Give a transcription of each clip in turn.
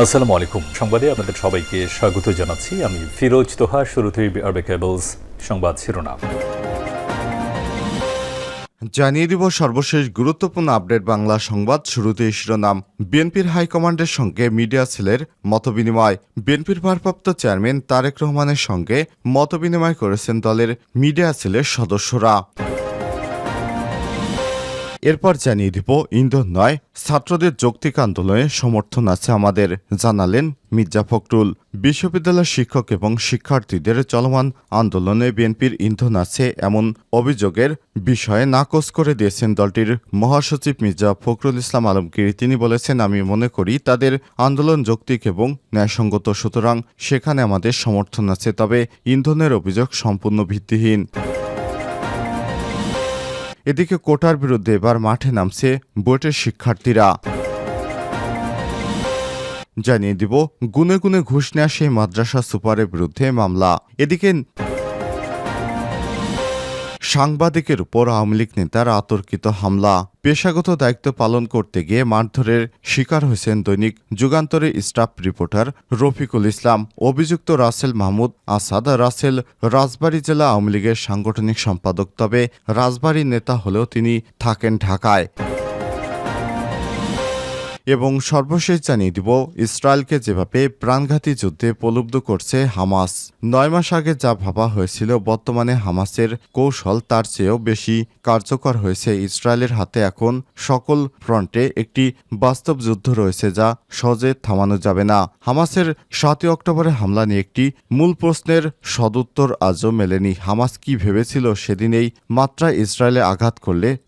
আসসালামু আলাইকুম। সংবাদে আপনাদের সবাইকে স্বাগত জানাচ্ছি। আমি ফিরোজ তোহা, শুরুতেই আরবে কেবলস সংবাদ শিরোনাম। জানিয়ে দিব সর্বশেষ গুরুত্বপূর্ণ আপডেট বাংলা সংবাদ শুরুতে শিরোনাম। বিএনপির হাইকমান্ডের সঙ্গে মিডিয়া সেলের মতবিনিময়। বিএনপির ভারপ্রাপ্ত চেয়ারম্যান তারেক রহমানের সঙ্গে মতবিনিময় করেছেন দলের মিডিয়া সেলের সদস্যরা। এরপর জানিয়ে দিব ইন্ধন নয়, ছাত্রদের যৌক্তিক আন্দোলনে সমর্থন আছে আমাদের, জানালেন মির্জা ফখরুল। বিশ্ববিদ্যালয়ের শিক্ষক এবং শিক্ষার্থীদের চলমান আন্দোলনে বিএনপির ইন্ধন আছে এমন অভিযোগের বিষয়ে নাকচ করে দিয়েছেন দলটির মহাসচিব মির্জা ফখরুল ইসলাম আলমগীর। তিনি বলেছেন, আমি মনে করি তাদের আন্দোলন যৌক্তিক এবং ন্যায়সঙ্গত, সুতরাং সেখানে আমাদের সমর্থন আছে, তবে ইন্ধনের অভিযোগ সম্পূর্ণ ভিত্তিহীন। এদিকে কোটার বিরুদ্ধে এবার মাঠে নামছে বুয়েটের শিক্ষার্থীরা। জানিয়ে দিব, গুনে গুনে ঘুষ নেওয়া সেই মাদ্রাসা সুপারের বিরুদ্ধে মামলা। এদিকে সাংবাদিকের উপর আওয়ামী লীগ নেতার আতর্কিত হামলা। পেশাগত দায়িত্ব পালন করতে গিয়ে মারধরের শিকার হয়েছেন দৈনিক যুগান্তরে স্টাফ রিপোর্টার রফিকুল ইসলাম। অভিযুক্ত রাসেল মাহমুদ আসাদ রাসেল রাজবাড়ী জেলা আওয়ামী লীগের সাংগঠনিক সম্পাদক। তবে রাজবাড়ী নেতা হলেও তিনি থাকেন ঢাকায়। এবং সর্বশেষ জানিয়ে দিব, ইসরায়েলকে যেভাবে প্রাণঘাতী যুদ্ধে প্রলুব্ধ করছে হামাস। নয় মাস আগে যা ভাবা হয়েছিল, বর্তমানে হামাসের কৌশল তার চেয়েও বেশি কার্যকর হয়েছে। ইসরায়েলের হাতে এখন সকল ফ্রন্টে একটি বাস্তব যুদ্ধ রয়েছে যা সহজে থামানো যাবে না। হামাসের সাতই অক্টোবরে হামলা নিয়ে একটি মূল প্রশ্নের সদুত্তর আজও মেলেনি। হামাস কি ভেবেছিল সেদিন এই মাত্রায় ইসরায়েলে আঘাত করলে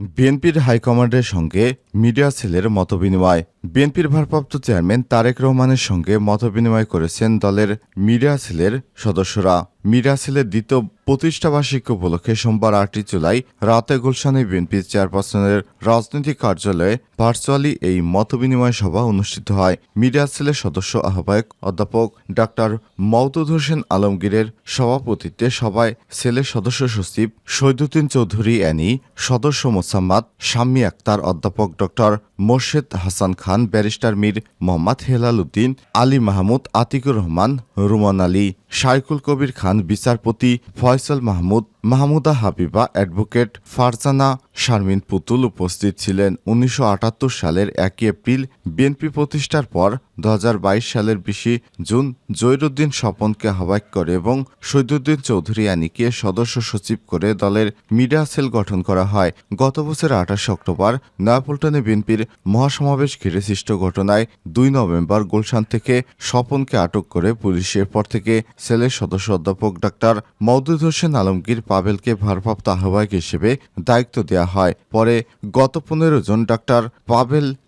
বিএনপির হাইকমান্ডের সঙ্গে মিডিয়া সেলের মতবিনিময়। বিএনপির ভারপ্রাপ্ত চেয়ারম্যান তারেক রহমানের সঙ্গে মতবিনিময় করেছেন দলের মিডিয়া সেলের সদস্যরা। মিডিয়া সেলের দ্বিতীয় প্রতিষ্ঠাবার্ষিকী উপলক্ষে সোমবার আটই জুলাই রাতে গুলশানে বিএনপির চেয়ারপারসনের রাজনৈতিক কার্যালয়ে ভার্চুয়ালি এই মতবিনিময় সভা অনুষ্ঠিত হয়। মিডিয়া সেলের সদস্য আহ্বায়ক অধ্যাপক ডাক্তার মওদুদ হোসেন আলমগীরের সভাপতিত্বে সভায় সেলের সদস্য সচিব শহীদুদ্দিন চৌধুরী অ্যানি, সদস্য মোসাম্মাদ শাম্মী আক্তার, অধ্যাপক ডক্টর মোর্শেদ হাসান খান, ব্যারিস্টার মীর মোহাম্মদ হেলাল উদ্দিন, আলী মাহমুদ আতিকুর রহমান, রুমান আলী শাইকুল কবির খান, বিচারপতি ফয়সল মাহমুদ মাহমুদা হাবিবা অ্যাডভোকেট ফারজানা শারমিন পুতুল উপস্থিত ছিলেন উনিশশো আটাত্তর সালের একই এপ্রিল বিএনপি প্রতিষ্ঠার পর দু হাজার বাইশ সালের বিশে জুন জহিরুদ্দিন স্বপনকে আহ্বায়ক করে এবং শহীদুদ্দিন চৌধুরী আনিকে সদস্য সচিব করে দলের মিডিয়া সেল গঠন করা হয়। গত বছর আঠাশে অক্টোবর নয়াপল্টনে বিএনপির মহাসমাবেশ ঘিরে সৃষ্ট ঘটনায় দুই নভেম্বর গুলশান থেকে স্বপনকে আটক করে পুলিশ। এরপর থেকে সেলের সদস্য অধ্যাপক ডাক্তার মওদুদ হোসেন আলমগীর পাভেলকে ভারপ্রাপ্ত আহ্বায়ক হিসেবে দায়িত্ব দেওয়া হয়। পরে গত পনেরো জন ডাক্তার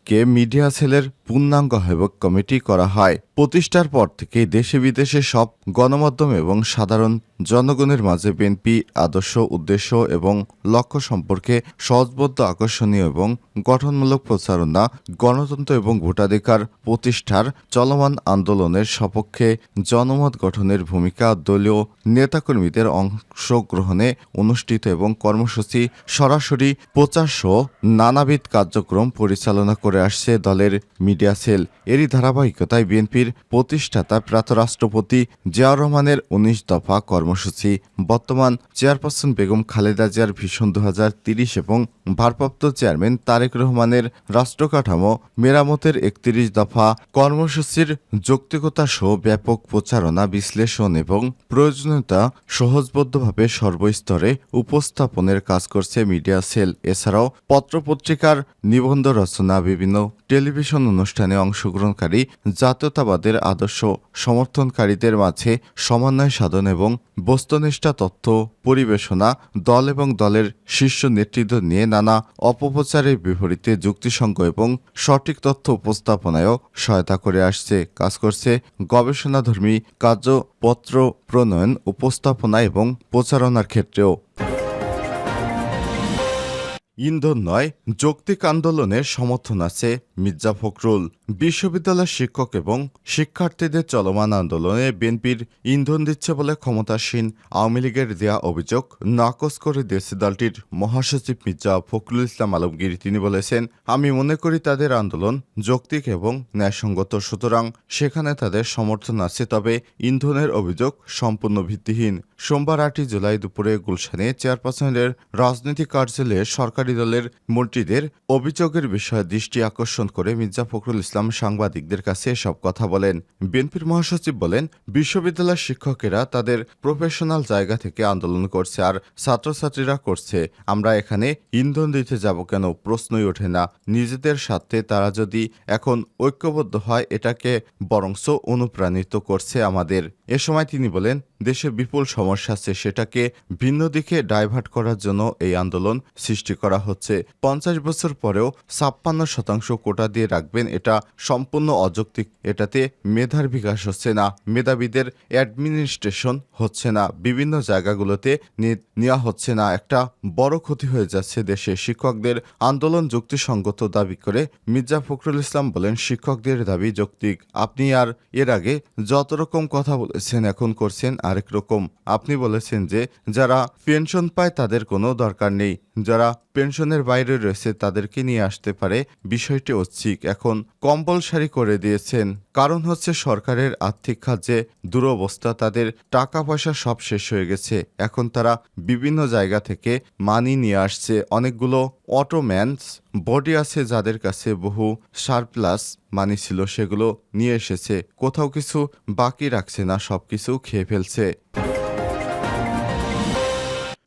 পাভেলকে মিডিয়া সেলের পূর্ণাঙ্গ আহ্বায়ক কমিটি করা হয়। প্রতিষ্ঠার পর থেকে দেশে বিদেশে সব গণমাধ্যম এবং সাধারণ জনগণের মাঝে বিএনপি আদর্শ উদ্দেশ্য এবং লক্ষ্য সম্পর্কে সহজবদ্ধ আকর্ষণীয় এবং গঠনমূলক প্রচারণা, গণতন্ত্র এবং ভোটাধিকার প্রতিষ্ঠার চলমান আন্দোলনের সপক্ষে জনমত গঠনের ভূমিকা দলীয় নেতাকর্মীদের অংশগ্রহণে অনুষ্ঠিত এবং কর্মসূচি সরাসরি প্রচার সহ নানাবিধ কার্যক্রম পরিচালনা করে আসছে দলের মিডিয়া সেল। এরই ধারাবাহিকতায় বিএনপির প্রতিষ্ঠাতা প্রাত রাষ্ট্রপতি জিয়াউর রহমানের উনিশ দফা কর্মসূচি। বর্তমান চেয়ারপারসন বেগম খালেদা জিয়ার ভীষণ দু এবং ভারপ্রাপ্ত চেয়ারম্যান তারেক রহমানের রাষ্ট্রকাঠামো মেরামতের একত্রিশ দফা কর্মসূচির যৌক্তিকতা সহ ব্যাপক প্রচারণা, বিশ্লেষণ এবং প্রয়োজনীয়তা সহজবদ্ধভাবে সর্বস্তরে উপস্থাপনের কাজ করছে মিডিয়া সেল। এছাড়াও পত্রপত্রিকার নিবন্ধ রচনা, বিভিন্ন বিভিন্ন টেলিভিশন অনুষ্ঠানে অংশগ্রহণকারী জাতীয়তাবাদের আদর্শ সমর্থনকারীদের মাঝে সমন্বয় সাধন এবং বস্তুনিষ্ঠা তথ্য পরিবেশনা দল এবং দলের শীর্ষ নেতৃত্ব নিয়ে নানা অপপ্রচারের বিপরীতে যুক্তিসঙ্গ এবং সঠিক তথ্য উপস্থাপনায়ও সহায়তা করে আসছে। কাজ করছে গবেষণাধর্মী কার্যপত্র প্রণয়ন, উপস্থাপনা এবং প্রচারণার ক্ষেত্রেও। ইন্ধন নয়, যৌক্তিক আন্দোলনের সমর্থন আছে মির্জা ফখরুল। বিশ্ববিদ্যালয়ের শিক্ষক এবং শিক্ষার্থীদের চলমান আন্দোলনে বিএনপির ইন্ধন দিচ্ছে বলে ক্ষমতাসীন আওয়ামী লীগের দেয়া অভিযোগ নাকচ করে দিয়েছে দলটির মহাসচিব মির্জা ফখরুল ইসলাম আলমগীর। তিনি বলেছেন, আমি মনে করি তাদের আন্দোলন যৌক্তিক এবং ন্যায়সঙ্গত, সুতরাং সেখানে তাদের সমর্থন আছে, তবে ইন্ধনের অভিযোগ সম্পূর্ণ ভিত্তিহীন। সোমবার আটই জুলাই দুপুরে গুলশানে চেয়ারপারসনের রাজনৈতিক কার্যালয়ে সরকারি দলের মন্ত্রীদের অভিযোগের বিষয়ে দৃষ্টি আকর্ষণ করে মির্জা ফখরুল ইসলাম সাংবাদিকদের কাছে এসব কথা বলেন। বিএনপির মহাসচিব বলেন, বিশ্ববিদ্যালয়ের শিক্ষকেরা তাদের প্রফেশনাল জায়গা থেকে আন্দোলন করছে আর ছাত্রছাত্রীরা করছে। আমরা এখানে ইন্ধন দিতে যাব কেন? প্রশ্নই ওঠে না। নিজেদের স্বার্থে তারা যদি এখন ঐক্যবদ্ধ হয়, এটাকে বরংস অনুপ্রাণিত করছে আমাদের। এ সময় তিনি বলেন, দেশে বিপুল সমস্যা আছে, সেটাকে ভিন্ন দিকে ডাইভার্ট করার জন্য এই আন্দোলন সৃষ্টি করা হচ্ছে। পঞ্চাশ বছর পরেও ছাপ্পান্ন শতাংশ কোটা দিয়ে রাখবেন এটা সম্পূর্ণ অযৌক্তিক। এটাতে মেধার বিকাশ হচ্ছে না, মেধাবীদের অ্যাডমিনিস্ট্রেশন হচ্ছে না, বিভিন্ন জায়গাগুলোতে নেওয়া হচ্ছে না। একটা বড় ক্ষতি হয়ে যাচ্ছে দেশে। শিক্ষকদের আন্দোলন যুক্তিসঙ্গত দাবি করে মির্জা ফখরুল ইসলাম বলেন, শিক্ষকদের দাবি যৌক্তিক। আপনি আর এর আগে যত রকম কথা বলেছেন, এখন করছেন আরেক রকম। আপনি বলেছেন যে যারা পেনশন পায় তাদের কোনো দরকার নেই। যারা পেনশনের বাইরে রয়েছে তাদেরকে নিয়ে আসতে পারে। বিষয়টি ঐচ্ছিক। এখন কম্পালসারি করে দিয়েছেন। কারণ হচ্ছে সরকারের আর্থিক খাদ্যে দুরবস্থা। তাদের টাকা পয়সা সব শেষ হয়ে গেছে। এখন তারা বিভিন্ন জায়গা থেকে মানি নিয়ে আসছে। অনেকগুলো অটোম্যানস বডি আছে যাদের কাছে বহু সারপ্লাস মানি ছিল, সেগুলো নিয়ে এসেছে। কোথাও কিছু বাকি রাখছে না, সবকিছু খেয়ে ফেলছে।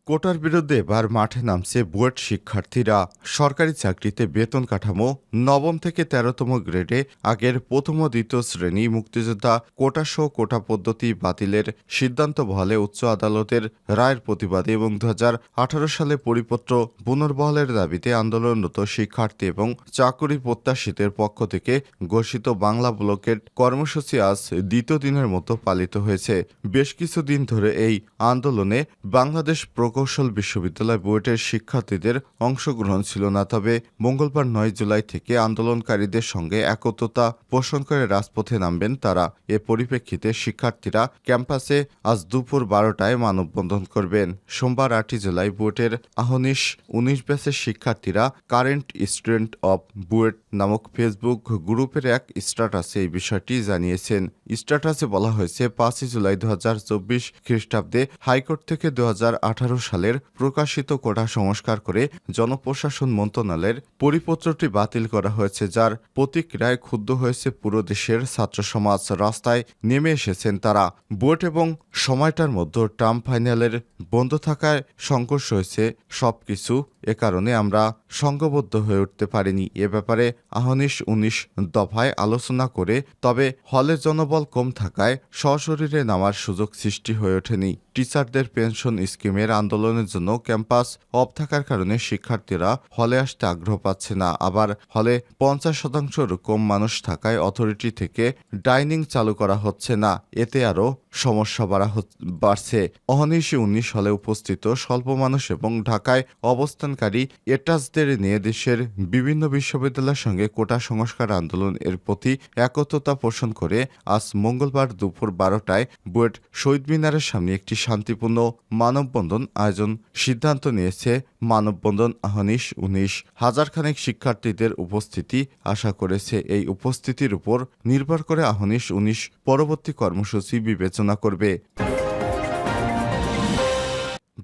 কোটার বিরুদ্ধে এবার মাঠে নামছে বুয়েট শিক্ষার্থীরা। সরকারি চাকরিতে বেতন কাঠামো নবম থেকে তেরোতম গ্রেডে, আগের প্রথম ও দ্বিতীয় শ্রেণি মুক্তিযোদ্ধা কোটাসহ কোটা পদ্ধতি বাতিলের সিদ্ধান্ত বহালে উচ্চ আদালতের রায়ের প্রতিবাদে এবং দু হাজার আঠারো সালে পরিপত্র পুনর্বহালের দাবিতে আন্দোলনরত শিক্ষার্থী এবং চাকুরি প্রত্যাশীদের পক্ষ থেকে ঘোষিত বাংলা ব্লকের কর্মসূচি আজ দ্বিতীয় দিনের মতো পালিত হয়েছে। বেশ কিছুদিন ধরে এই আন্দোলনে বাংলাদেশ প্রকৌশল বিশ্ববিদ্যালয় বুয়েটের শিক্ষার্থীদের অংশগ্রহণ ছিল না, তবে মঙ্গলবার নয় জুলাই থেকে আন্দোলনকারীদের সঙ্গে একত্রতা পোষণ করে রাজপথে নামবেন তারা। এ পরিপ্রেক্ষিতে শিক্ষার্থীরা ক্যাম্পাসে আজ দুপুর বারোটায় মানববন্ধন করবেন। সোমবার আটই জুলাই বুয়েটের আহনিশ উনিশ ব্যাচের শিক্ষার্থীরা কারেন্ট স্টুডেন্ট অব বুয়েট নামক ফেসবুক গ্রুপের এক স্ট্যাটাসে এই বিষয়টি জানিয়েছেন। স্ট্যাটাসে বলা হয়েছে, পাঁচই জুলাই দু হাজার চব্বিশ খ্রিস্টাব্দে হাইকোর্ট থেকে দু হাজার আঠারো সালের প্রকাশিত কোটা সংস্কার করে জনপ্রশাসন মন্ত্রণালয়ের পরিপত্রটি বাতিল করা হয়েছে, যার প্রতিক্রিয়ায় ক্ষুব্ধ হয়েছে পুরো দেশের ছাত্র সমাজ। রাস্তায় নেমে এসেছেন তারা। বুয়েট এবং সময়টার মধ্যে টার্ম ফাইনালের বন্ধ থাকায় সংঘর্ষ হয়েছে। সবকিছু এ কারণে আমরা সংঘবদ্ধ হয়ে উঠতে পারিনি। এ ব্যাপারে আহনিশ উনিশ দফায় আলোচনা করে, তবে হলে জনবল কম থাকায় সশরীরে নামার সুযোগ সৃষ্টি হয়ে ওঠেনি। টিচারদের পেনশন স্কিমের আন্দোলনের জন্য ক্যাম্পাস অফ থাকার কারণে শিক্ষার্থীরা হলে আসতে আগ্রহ পাচ্ছে না। আবার হলে পঞ্চাশ শতাংশের কম মানুষ থাকায় অথরিটি থেকে ডাইনিং চালু করা হচ্ছে না। এতে আরও সমস্যা বাড়া বাড়ছে। অহনিশি উনিশ হলে উপস্থিত স্বল্প মানুষ এবং ঢাকায় অবস্থানকারী এটাসদের নিয়ে দেশের বিভিন্ন বিশ্ববিদ্যালয়ের সঙ্গে কোটা সংস্কার আন্দোলন এর প্রতি একত্রতা পোষণ করে আজ মঙ্গলবার দুপুর বারোটায় বুয়েট শহীদ মিনারের সামনে একটি শান্তিপূর্ণ মানববন্ধন আয়োজন সিদ্ধান্ত নিয়েছে মানববন্ধন আহনিশ উনিশ। হাজারখানেক শিক্ষার্থীদের উপস্থিতি আশা করেছে এই উপস্থিতির উপর নির্ভর করে আহনিশ উনিশ পরবর্তী কর্মসূচি বিবেচনা করবে।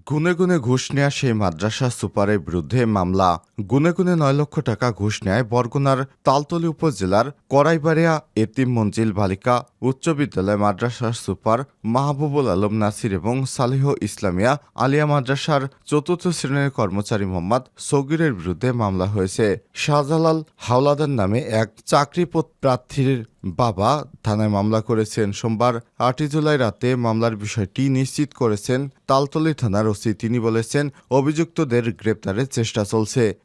গুনে গুনে ঘুষ নেয়া সেই মাদ্রাসা সুপারের বিরুদ্ধে মামলা। গুনে গুনে নয় লক্ষ টাকা ঘুষ নেয় বরগুনার তালতলী উপজেলার করাইবাড়িয়া এতিম মঞ্জিল বালিকা উচ্চ বিদ্যালয় মাদ্রাসার সুপার মাহবুবুল আলম নাসির এবং সালেহ ইসলামিয়া আলিয়া মাদ্রাসার চতুর্থ শ্রেণির কর্মচারী মোহাম্মদ সগিরের বিরুদ্ধে মামলা হয়েছে। শাহজালাল হাওলাদার নামে এক চাকরি প্রার্থীর বাবা থানায় মামলা করেছেন। সোমবার আটই জুলাই রাতে মামলার বিষয়টি নিশ্চিত করেছেন তালতলি থানার ওসি। তিনি বলেছেন, অভিযুক্তদের গ্রেপ্তারের চেষ্টা চলছে।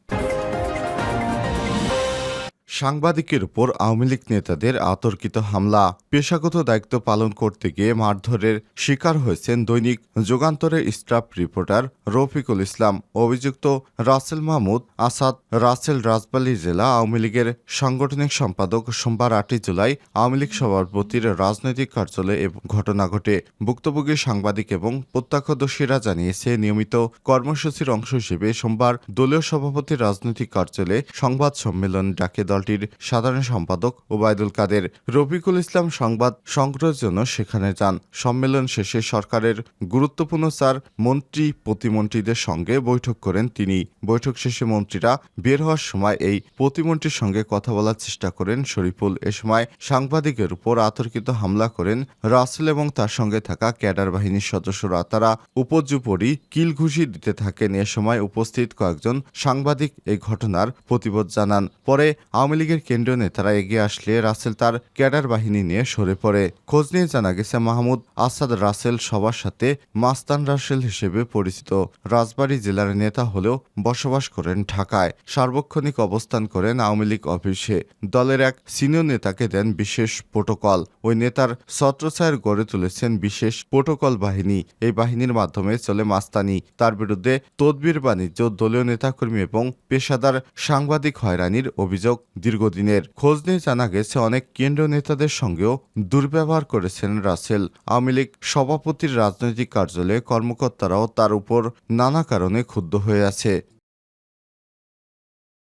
সাংবাদিকের উপর আওয়ামী লীগ নেতাদের আতর্কিত হামলা। পেশাগত দায়িত্ব পালন করতে গিয়ে মারধরের শিকার হয়েছেন দৈনিক যুগান্তরের স্টাফ রিপোর্টার রফিকুল ইসলাম। অভিযুক্ত রাসেল মাহমুদ আসাদ রাসেল রাজবালী জেলা আওয়ামী লীগের সাংগঠনিক সম্পাদক সোমবার আটই জুলাই আওয়ামী লীগ সভাপতির রাজনৈতিক কার্যালয়ে এ ঘটনা ঘটে। ভুক্তভোগী সাংবাদিক এবং প্রত্যক্ষদর্শীরা জানিয়েছে, নিয়মিত কর্মসূচির অংশ হিসেবে সোমবার দলীয় সভাপতির রাজনৈতিক কার্যালয়ে সংবাদ সম্মেলন ডাকে দলটির সাধারণ সম্পাদক ওবায়দুল কাদের। রফিকুল ইসলাম সংবাদ সংগ্রহের জন্য সেখানে যান। সম্মেলন শেষে সরকারের গুরুত্বপূর্ণ চার মন্ত্রী, প্রতিমন্ত্রীদের সঙ্গে বৈঠক করেন তিনি। বৈঠক শেষে মন্ত্রীরা বের হওয়ার সময় এই প্রতিমন্ত্রীর সঙ্গে কথা বলার চেষ্টা করেন শরীফুল। এ সময় সাংবাদিকের উপর আতর্কিত হামলা করেন রাসেল এবং তার সঙ্গে থাকা ক্যাডার বাহিনীর সদস্যরা। তারা উপর্যুপরি কিলঘুষি দিতে থাকেন। এ সময় উপস্থিত কয়েকজন সাংবাদিক এই ঘটনার প্রতিবাদ জানান। পরে আওয়ামী লীগের কেন্দ্রীয় নেতারা এগিয়ে আসলে রাসেল তার ক্যাডার বাহিনী নিয়ে সরে পড়ে। খোঁজ নিয়ে জানা গেছে, মাহমুদ আসাদ রাসেল সবার সাথে মাস্তান রাসেল হিসেবে পরিচিত। রাজবাড়ী জেলার নেতা হলেও বসবাস করেন ঢাকায়। সার্বক্ষণিক অবস্থান করেন আওয়ামী লীগ অফিসে। দলের এক সিনিয়র নেতাকে দেন বিশেষ প্রোটোকল। ওই নেতার ছত্রছায়ার গড়ে তুলেছেন বিশেষ প্রোটোকল বাহিনী। এই বাহিনীর মাধ্যমে চলে মাস্তানি। তার বিরুদ্ধে তদবির বাণিজ্য, দলীয় নেতাকর্মী এবং পেশাদার সাংবাদিক হয়রানির অভিযোগ দীর্ঘদিনের খোঁজ নিয়ে জানা গেছে, অনেক কেন্দ্রীয় নেতাদের সঙ্গেও দুর্ব্যবহার করেছেন রাসেল। আওয়ামী লীগ সভাপতির রাজনৈতিক কার্যালয়ে কর্মকর্তারাও তার উপর নানা কারণে ক্ষুব্ধ হয়ে আছে।